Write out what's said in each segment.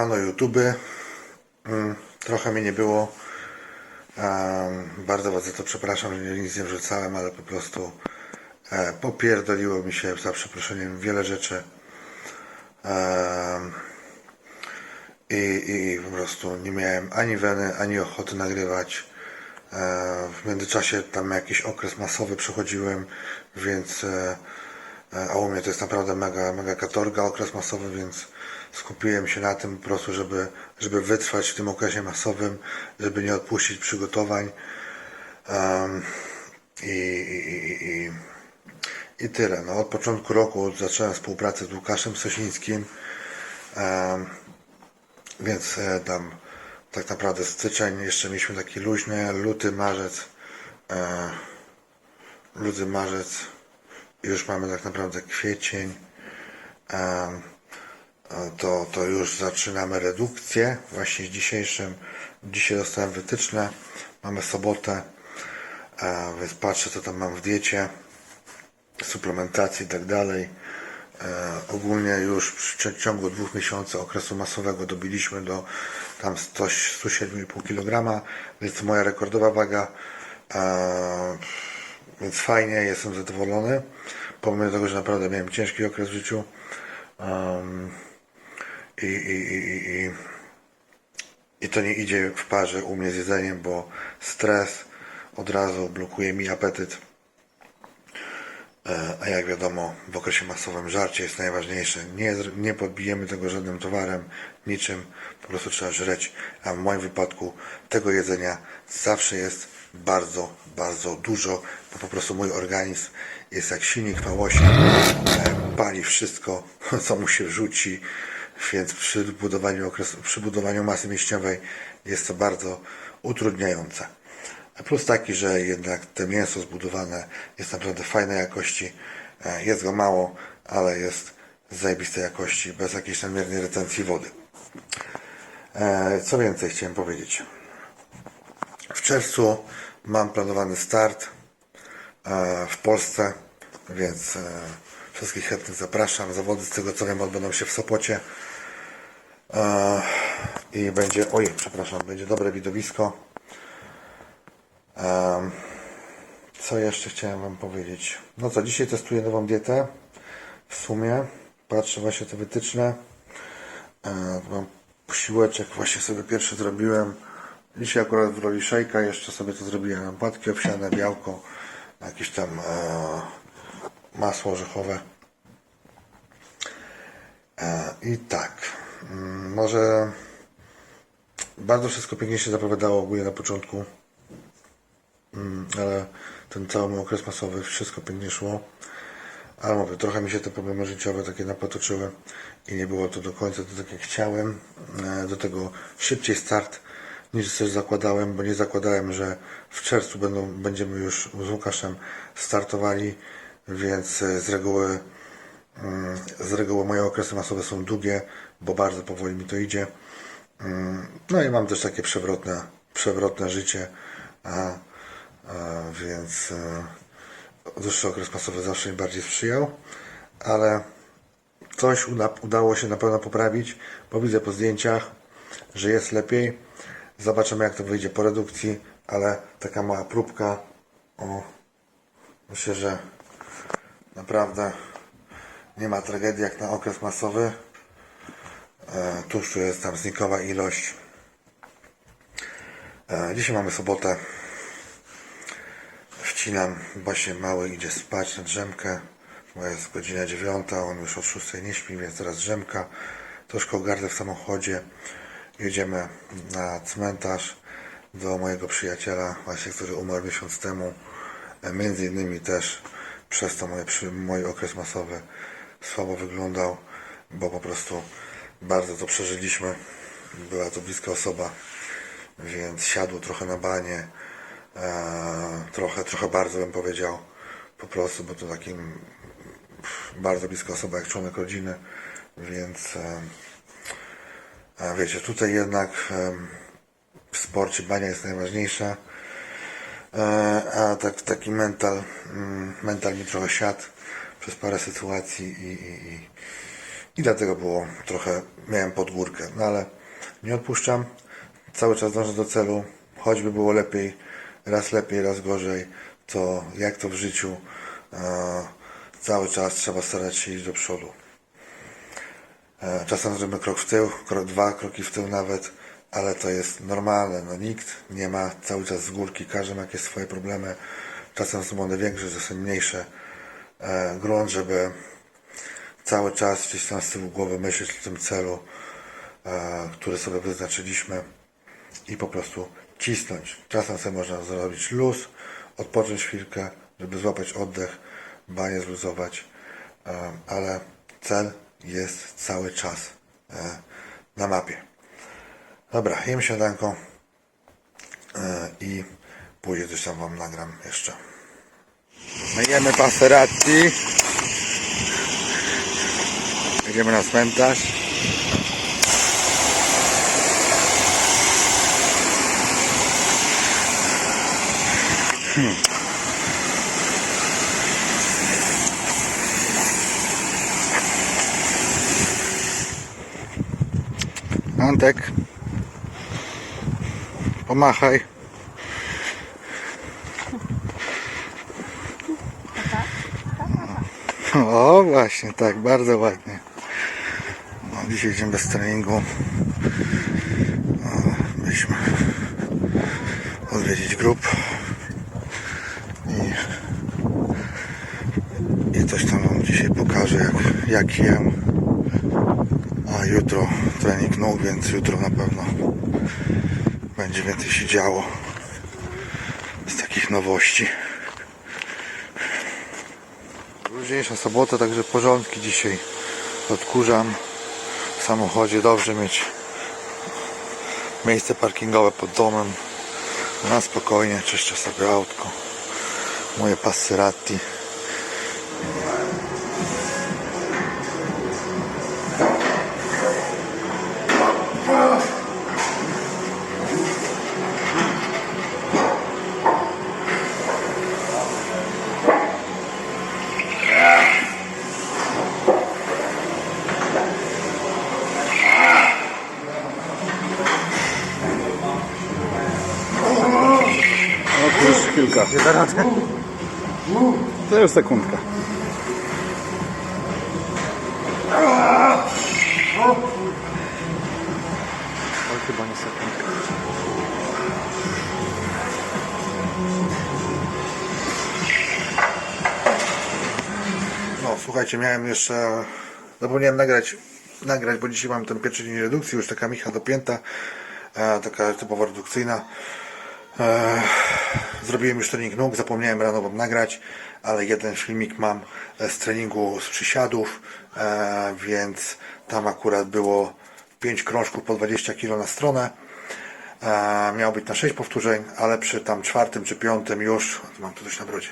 Siemano YouTube. Mm, Trochę mnie nie było. Bardzo was to przepraszam, że nic nie wrzucałem, ale po prostu e, popierdoliło mi się za przeproszeniem wiele rzeczy. I, I po prostu nie miałem ani weny, ani ochoty nagrywać. E, W międzyczasie tam jakiś okres masowy przechodziłem, więc e, a u mnie to jest naprawdę mega, mega katorga okres masowy, więc skupiłem się na tym po prostu, żeby, żeby wytrwać w tym okresie masowym, żeby nie odpuścić przygotowań. Em, i, i, i, i, tyle. No, od początku roku zacząłem współpracę z Łukaszem Sosińskim. Em, więc e, tam tak naprawdę styczeń jeszcze mieliśmy taki luźny, luty, marzec, e, luty, marzec już mamy tak naprawdę kwiecień. To, to już zaczynamy redukcję. Właśnie z dzisiejszym, dzisiaj dostałem wytyczne, mamy sobotę, więc patrzę co tam mam w diecie, suplementacji i tak dalej. Ogólnie już w ciągu dwóch miesięcy okresu masowego dobiliśmy do tam 100 107,5 kg, więc moja rekordowa waga. Więc fajnie, jestem zadowolony. Pomimo tego, że naprawdę miałem ciężki okres w życiu. I, i, i, i, i, I to nie idzie w parze u mnie z jedzeniem, bo stres od razu blokuje mi apetyt. E, A jak wiadomo, w okresie masowym żarcie jest najważniejsze. Nie, nie podbijemy tego żadnym towarem, niczym. Po prostu trzeba żreć. A w moim wypadku tego jedzenia zawsze jest bardzo, bardzo dużo, bo po prostu mój organizm jest jak silnik V8. e, Pali wszystko, co mu się wrzuci. Więc przy budowaniu, okresu, przy budowaniu masy mięśniowej jest to bardzo utrudniające. Plus taki, że jednak to mięso zbudowane jest naprawdę fajnej jakości. E, Jest go mało, ale jest zajebistej jakości, bez jakiejś nadmiernej retencji wody. E, Co więcej chciałem powiedzieć. W czerwcu mam planowany start e, w Polsce, więc wszystkich chętnych zapraszam. Zawody z tego co wiem odbędą się w Sopocie. I będzie, oj, przepraszam, będzie dobre widowisko. Co jeszcze chciałem Wam powiedzieć? No co, dzisiaj testuję nową dietę. W sumie patrzę właśnie te wytyczne. E, Mam posiłeczek, właśnie sobie pierwszy zrobiłem. Dzisiaj akurat w roli szejka jeszcze sobie to zrobiłem. Płatki owsiane, białko, jakieś tam e, masło orzechowe. E, I tak, mm, może bardzo wszystko pięknie się zapowiadało ogólnie na początku ale ten cały okres masowy, wszystko pięknie szło. Ale mówię, trochę mi się te problemy życiowe takie napotoczyły i nie było to do końca to tak jak chciałem. E, Do tego szybciej start niż też zakładałem, bo nie zakładałem, że w czerwcu będą, będziemy już z Łukaszem startowali, więc e, z reguły mm, z reguły moje okresy masowe są długie, bo bardzo powoli mi to idzie. Mm, No i mam też takie przewrotne, przewrotne życie, więc e, dłuższy okres masowy zawsze mi bardziej sprzyjał, ale coś uda, udało się na pewno poprawić, bo widzę po zdjęciach, że jest lepiej. Zobaczymy jak to wyjdzie po redukcji, ale taka mała próbka. O, myślę, że naprawdę nie ma tragedii jak na okres masowy. E, Tłuszczu jest tam znikowa ilość. E, Dzisiaj mamy sobotę. Wcinam, właśnie mały idzie spać na drzemkę, bo jest godzina dziewiąta, on już od szóstej nie śpi, więc teraz drzemka. Troszkę ogarnę w samochodzie. Jedziemy na cmentarz do mojego przyjaciela, właśnie który umarł miesiąc temu. Między innymi też przez to moje, przy- mój okres masowy słabo wyglądał, bo po prostu bardzo to przeżyliśmy. Była to bliska osoba, więc siadło trochę na banie. E, trochę, trochę bardzo bym powiedział po prostu, bo to takim bardzo bliska osoba jak członek rodziny, więc e, a wiecie, tutaj jednak w sporcie bania jest najważniejsza, e, a tak, taki mental, mm, mental mi trochę siadł przez parę sytuacji i, i, i, i dlatego było trochę, miałem pod górkę, no ale nie odpuszczam, cały czas dążę do celu, choćby było lepiej, raz lepiej, raz gorzej, to jak to w życiu, e, cały czas trzeba starać się iść do przodu. E, Czasem zrobimy krok w tył, krok, dwa kroki w tył nawet, ale to jest normalne. No, nikt nie ma cały czas z górki, każdy ma jakieś swoje problemy. Czasem są one większe, czasem mniejsze. E, grunt, żeby cały czas gdzieś tam z tyłu głowy myśleć o tym celu, który sobie wyznaczyliśmy i po prostu cisnąć. Czasem sobie można zrobić luz, odpocząć chwilkę, żeby złapać oddech, banie zluzować, ale cel jest cały czas e, na mapie. Dobra, jem śniadanko e, i później coś tam Wam nagram jeszcze. Myjemy paseratti. Jedziemy na cmentarz. Antek. Pomachaj. O, właśnie, tak, bardzo ładnie. No, dzisiaj dzień bez treningu. O, Byliśmy odwiedzić grup i, i coś tam wam dzisiaj pokażę, jak, jem. A jutro trening nóg, więc jutro na pewno będzie więcej się działo z takich nowości. Luźniejsza sobota, także porządki dzisiaj odkurzam w samochodzie. Dobrze mieć miejsce parkingowe pod domem. Na spokojnie czyszczę sobie autko. Moje Passerati. To już sekundka. Oj, chyba nie sekundka. No, słuchajcie, miałem jeszcze. Zapomniałem nagrać, nagrać, bo dzisiaj mam ten pierwszy dzień redukcji, już taka micha dopięta, e, taka typowo redukcyjna. E, zrobiłem już trening nóg, zapomniałem rano wam nagrać, ale jeden filmik mam e, z treningu z przysiadów, e, więc tam akurat było 5 krążków po 20 kg na stronę. E, miało być na 6 powtórzeń, ale przy tam czwartym czy piątym już, mam tu coś na brodzie,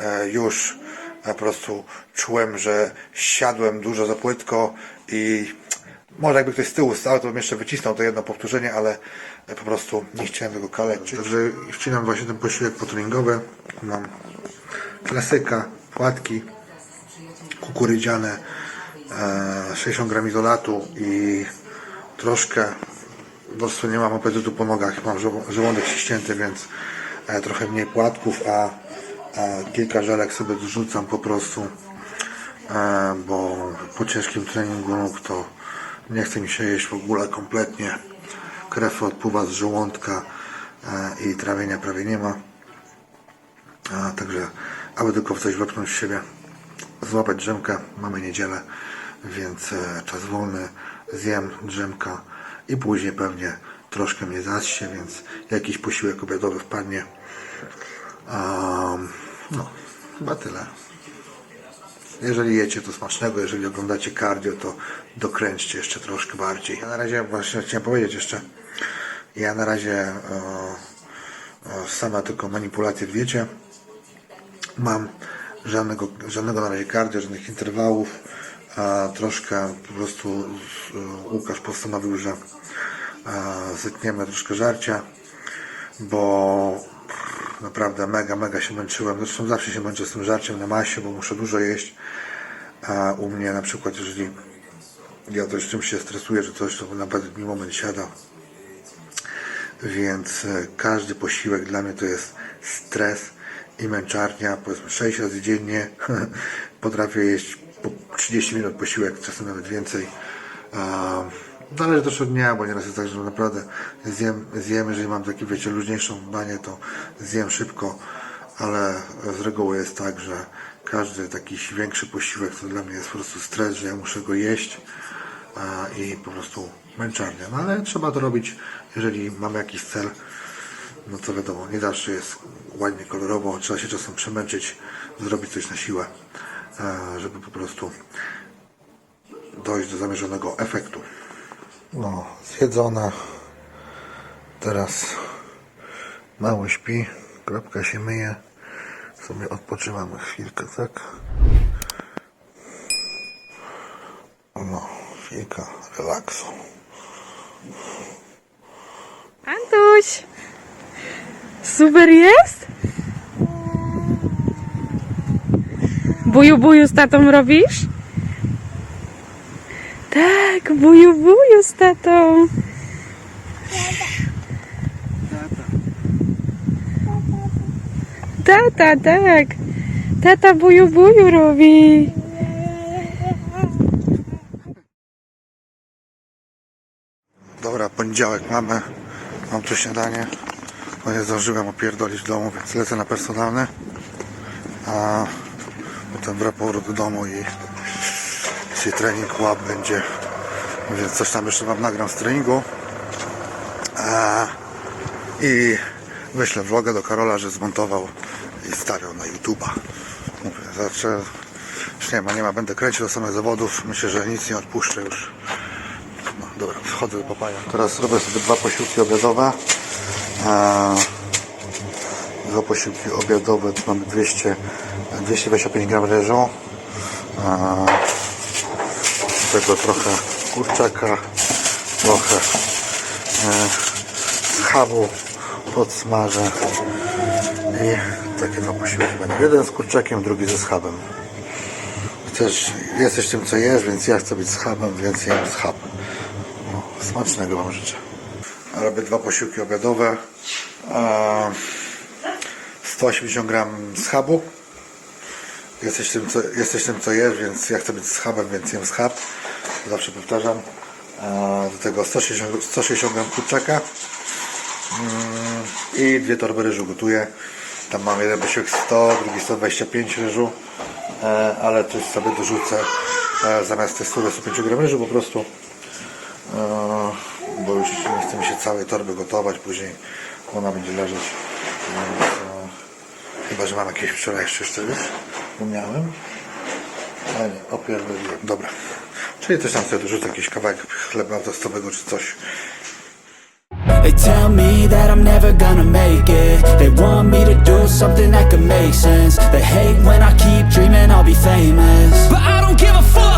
e, już po prostu czułem, że siadłem dużo za płytko i może jakby ktoś z tyłu stał, to bym jeszcze wycisnął to jedno powtórzenie, ale e, po prostu nie chciałem tego kaleczyć. Także wcinam właśnie ten posiłek potreningowy. Mam klasyka, płatki kukurydziane, e, 60 gram izolatu i troszkę po prostu nie mam apetytu po nogach, mam żo- żołądek ściśnięty, więc e, trochę mniej płatków, a, a kilka żelek sobie dorzucam po prostu, e, bo po ciężkim treningu nóg to nie chce mi się jeść w ogóle kompletnie. Krew odpływa z żołądka e, i trawienia prawie nie ma. A, także, aby tylko w coś wepchnąć w siebie, złapać drzemkę, mamy niedzielę, więc e, czas wolny, zjem drzemka i później pewnie troszkę mnie zasie, więc jakiś posiłek obiadowy wpadnie. Um, no, chyba tyle. Jeżeli jecie, to smacznego. Jeżeli oglądacie cardio, to dokręćcie jeszcze troszkę bardziej. Ja na razie, właśnie chciałem powiedzieć jeszcze, ja na razie e, e, same tylko manipulacje w diecie. Mam żadnego, żadnego na razie cardio, żadnych interwałów. A troszkę po prostu e, Łukasz postanowił, że e, zetniemy troszkę żarcia, bo naprawdę mega, mega się męczyłem. Zresztą zawsze się męczę z tym żarciem na masie, bo muszę dużo jeść. A u mnie na przykład, jeżeli ja też czymś się stresuję, że coś to nawet mi moment siada. Więc e, każdy posiłek dla mnie to jest stres i męczarnia. Powiedzmy 6 razy dziennie potrafię jeść po 30 minut posiłek, czasem nawet więcej. Zależy też od dnia, bo nieraz jest tak, że naprawdę zjem, zjem, jeżeli mam takie, wiecie, luźniejszą danie, to zjem szybko, ale z reguły jest tak, że każdy taki większy posiłek to dla mnie jest po prostu stres, że ja muszę go jeść i po prostu męczarnia. No ale trzeba to robić, jeżeli mamy jakiś cel, no to wiadomo, nie zawsze jest ładnie, kolorowo, trzeba się czasem przemęczyć, zrobić coś na siłę, żeby po prostu dojść do zamierzonego efektu. No, zjedzone. Teraz mało śpi, kropka się myje. Sobie odpoczywamy chwilkę, tak? No, chwilka relaksu. Antuś! Super jest? Buju buju z tatą robisz? Tak, buju buju z tatą. Tata, tak. Tata buju buju robi. Dobra, poniedziałek mamy. Mam tu śniadanie. No nie zdążyłem opierdolić w domu, więc lecę na personalny. A potem wracam powrót do domu i dzisiaj trening łap będzie. Więc coś tam jeszcze wam nagram z treningu. A, I wyślę vloga do Karola, że zmontował i stawiał na YouTube'a. Mówię, zawsze już nie ma, nie ma, będę kręcił do samych zawodów. Myślę, że nic nie odpuszczę już. No, dobra, wchodzę do papaja. Teraz robię sobie dwa posiłki obiadowe. A, dwa posiłki obiadowe, tu mamy 200, 225 gram ryżu. Do tego trochę kurczaka, trochę e, schabu podsmażę. I takie dwa posiłki będą. Jeden z kurczakiem, drugi ze schabem. Chcesz, jesteś tym co jesz, więc ja chcę być schabem, więc jem schab. No, smacznego Wam życzę. Robię dwa posiłki obiadowe. E, 180 gram schabu. Jesteś tym, co, jesteś tym, co jesz, więc ja chcę być schabem, więc jem schab. Zawsze powtarzam. E, do tego 160, 160 gram kurczaka. Mm, I dwie torby ryżu gotuję. Tam mam jeden posiłek 100, drugi 125 ryżu. E, ale coś sobie dorzucę e, zamiast tych 125 gram ryżu po prostu. Bo już nie mi się całej torby gotować, później ona będzie leżeć. Chyba, że mam jakieś wczorajsze jeszcze, wiesz? Umiałem. Ale nie, opierdoliłem. Dobra. Czyli coś tam sobie dorzucę, jakiś kawałek chleba tostowego czy coś. They tell me that I'm never gonna make it. They want me to do something that could make sense. They hate when I keep dreaming I'll be famous. But I don't give a fuck,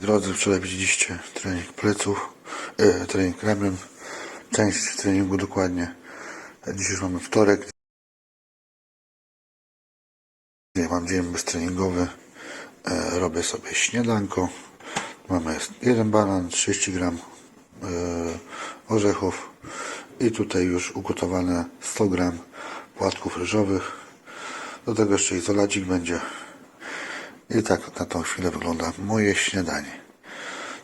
Drodzy, wczoraj widzieliście trening pleców, e, trening ramion, część treningu dokładnie. Dziś już mamy wtorek. Ja mam dzień beztreningowy. E, robię sobie śniadanko. Mamy jeden banan, 30 gram e, orzechów i tutaj już ugotowane 100 gram płatków ryżowych. Do tego jeszcze izolacik będzie. I tak na tą chwilę wygląda moje śniadanie.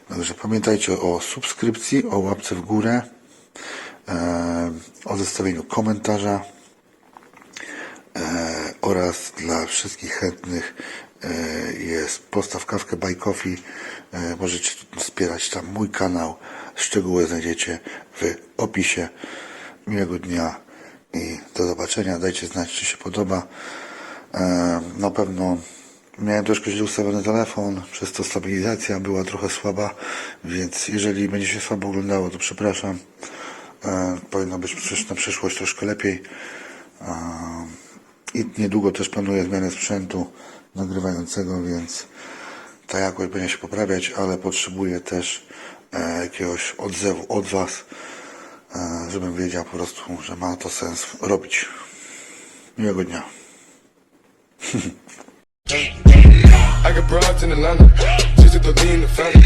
Także pamiętajcie o subskrypcji, o łapce w górę, e, o zostawieniu komentarza e, oraz dla wszystkich chętnych e, jest postaw kawkę Buy Coffee. Możecie wspierać tam mój kanał. Szczegóły znajdziecie w opisie. Miłego dnia i do zobaczenia. Dajcie znać, czy się podoba. Na pewno Miałem troszkę źle ustawiony telefon, przez to stabilizacja była trochę słaba, więc jeżeli będzie się słabo oglądało, to przepraszam. E, powinno być przecież na przyszłość troszkę lepiej. E, I niedługo też planuję zmianę sprzętu nagrywającego, więc ta jakość będzie się poprawiać, ale potrzebuję też e, jakiegoś odzewu od Was, e, żebym wiedział po prostu, że ma to sens robić. Miłego dnia. I got broads in Atlanta, just to lean the family.